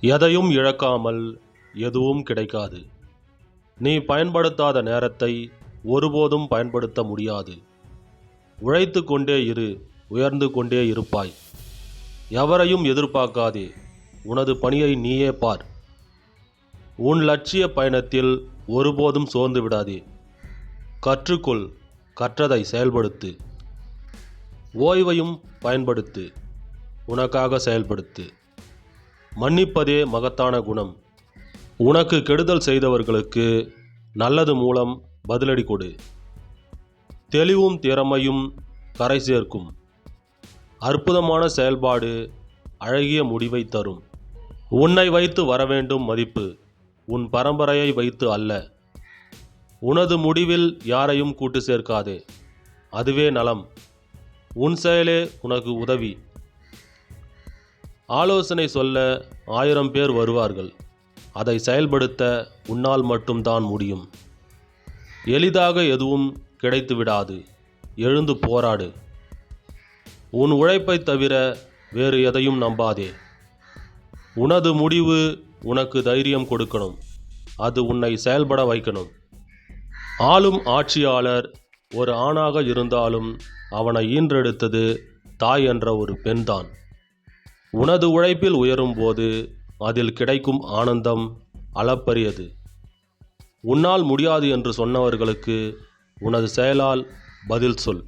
எதையும் இழக்காமல் எதுவும் கிடைக்காது. நீ பயன்படுத்தாத நேரத்தை ஒருபோதும் பயன்படுத்த முடியாது. உழைத்து கொண்டே இரு உயர்ந்து கொண்டே இருப்பாய். எவரையும் எதிர்பார்க்காதே உனது பணியை நீயே பார். உன் லட்சிய பயணத்தில் ஒருபோதும் சோர்ந்து விடாதே. கற்றுக்கொள் கற்றதை செயல்படுத்து. ஓய்வையும் பயன்படுத்து உனக்காக செயல்படுத்து. மன்னிப்பதே மகத்தான குணம். உனக்கு கெடுதல் செய்தவர்களுக்கு நல்லது மூலம் பதிலடி கொடு. தெளிவும் திறமையும் கரை சேர்க்கும். அற்புதமான செயல்பாடு அழகிய முடிவை தரும். உன்னை வைத்து வரவேண்டும் மதிப்பு உன் பரம்பரையை வைத்து அல்ல. உனது முடிவில் யாரையும் கூட்டு சேர்க்காதே. அதுவே நலம். உன் செயலே உனக்கு உதவி. ஆலோசனை சொல்ல ஆயிரம் பேர் வருவார்கள். அதை செயல்படுத்த உன்னால் மட்டும்தான் முடியும். எளிதாக எதுவும் கிடைத்து விடாது எழுந்து போராடு. உன் உழைப்பை தவிர வேறு எதையும் நம்பாதே. உனது முடிவு உனக்கு தைரியம் கொடுக்கணும். அது உன்னை செயல்பட வைக்கணும். ஆளும் ஆட்சியாளர் ஒரு ஆணாக இருந்தாலும் அவனை ஈன்றெடுத்தது தாய் என்ற ஒரு பெண்தான். உனது உழைப்பில் உயரும் போது அதில் கிடைக்கும் ஆனந்தம் அளப்பரியது. உன்னால் முடியாது என்று சொன்னவர்களுக்கு உனது செயலால் பதில் சொல்.